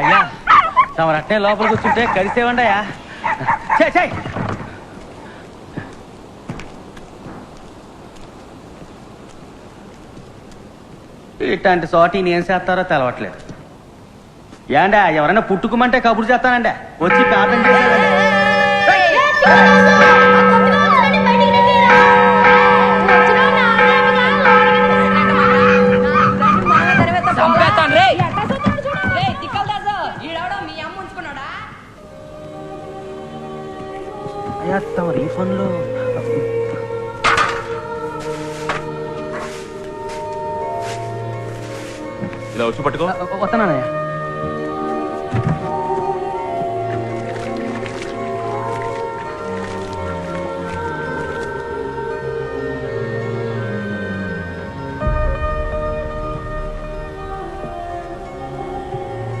అయ్యా తమరు అట్నే లోపల కూర్చుంటే కలిసేవండయా చే చే ఇట్లాంటి సోటి ఏం చేస్తారో తెలవట్లేదు. ఏండా ఎవరైనా పుట్టుకోమంటే కబురు చేస్తానండి. వచ్చి పేటం చంపేస్తాను రే అయ్యా తమ రీఫండ్లో ఇలా వచ్చి పట్టుకో. వస్తానన్నయ్యా.